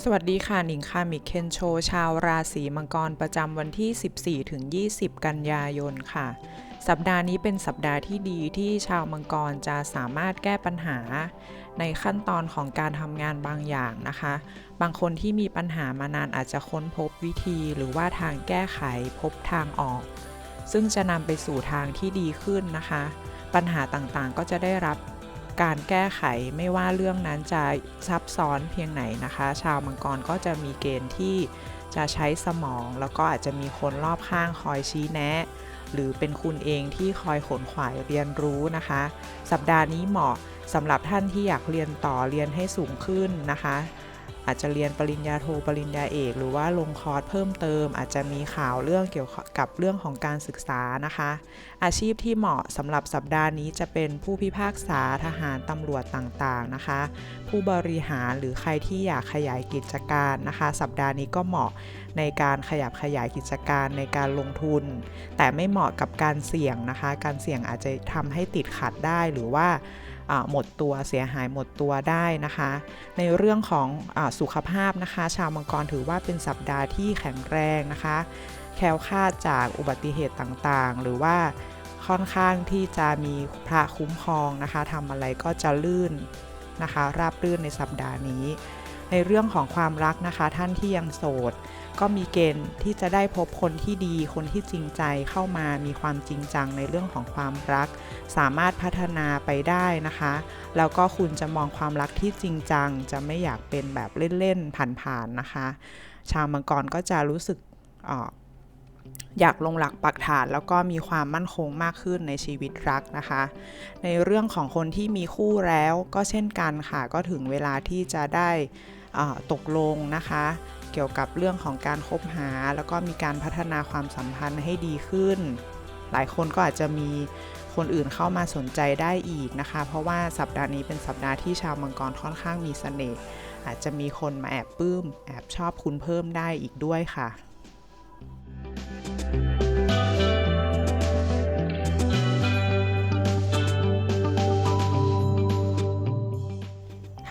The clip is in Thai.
สวัสดีค่ะหนิงค่ะมิเคนโช ชาวราศีมังกรประจำวันที่ 14 ถึง 20 กันยายนค่ะ สัปดาห์นี้เป็นสัปดาห์ที่ดีที่ชาวมังกรจะสามารถแก้ปัญหา ในขั้นตอนของการทำงานบางอย่างนะคะ บางคนที่มีปัญหามานานอาจจะค้นพบวิธีหรือว่าทางแก้ไขพบทางออก ซึ่งจะนำไปสู่ทางที่ดีขึ้นนะคะ ปัญหาต่างๆก็จะได้รับ การแก้ไขไม่ว่าเรื่องนั้นจะซับซ้อนเพียงไหนนะคะ ชาวมังกรก็จะมีเกณฑ์ที่จะใช้สมอง แล้วก็อาจจะมีคนรอบข้างคอยชี้แนะ หรือเป็นคุณเองที่คอยขนขวายเรียนรู้นะคะ สัปดาห์นี้เหมาะสำหรับท่านที่อยากเรียนต่อเรียนให้สูงขึ้นนะคะ อาจจะเรียนปริญญาโทปริญญาเอก หรือว่าลงคอร์สเพิ่มเติม อาจจะมีข่าวเรื่องเกี่ยวกับเรื่องของการศึกษานะคะ อาชีพที่เหมาะสำหรับสัปดาห์นี้จะเป็นผู้พิพากษาทหารตำรวจต่างๆนะคะ ผู้บริหารหรือใครที่อยากขยายกิจการนะคะ สัปดาห์นี้ก็เหมาะในการขยับขยายกิจการในการลงทุน แต่ไม่เหมาะกับการเสี่ยงนะคะ การเสี่ยงอาจจะทำให้ติดขัดได้หรือว่า หมดตัวเสียหายหมดตัวได้นะคะ ในเรื่องของอสุขภาพนะคะ ชาวมังกรถือว่าเป็นสัปดาห์ที่แข็งแรงนะคะ แคล้วคลาดจากอุบัติเหตุต่างๆ หรือว่าค่อนข้างที่จะมีพระคุ้มครองนะคะทำอะไรก็จะลื่นนะคะ ราบรื่นในสัปดาห์นี้ ในเรื่องของความรักนะคะ ท่านที่ยังโสด ก็มีเกณฑ์ที่จะได้พบคนที่ดี คนที่จริงใจเข้ามามีความจริงจังในเรื่องของความรัก สามารถพัฒนาไปได้นะคะ แล้วก็คุณจะมองความรักที่จริงจัง จะไม่อยากเป็นแบบเล่นๆผ่านๆนะคะ ชาวมังกรก็จะรู้สึกออยากลงหลักปักฐานแล้วก็มีความมั่นคงมากขึ้นในชีวิตรักนะคะ ในเรื่องของคนที่มีคู่แล้วก็เช่นกันค่ะ ก็ถึงเวลาที่จะได้ ตกลงนะคะ เกี่ยวกับเรื่องของการคบหา แล้วก็มีการพัฒนาความสัมพันธ์ให้ดีขึ้น หลายคนก็อาจจะมีคนอื่นเข้ามาสนใจได้อีกนะคะ เพราะว่าสัปดาห์นี้เป็นสัปดาห์ที่ชาวมังกรค่อนข้างมีเสน่ห์อาจจะมีคนมาแอบปลื้มแอบชอบคุณเพิ่มได้อีกด้วยค่ะ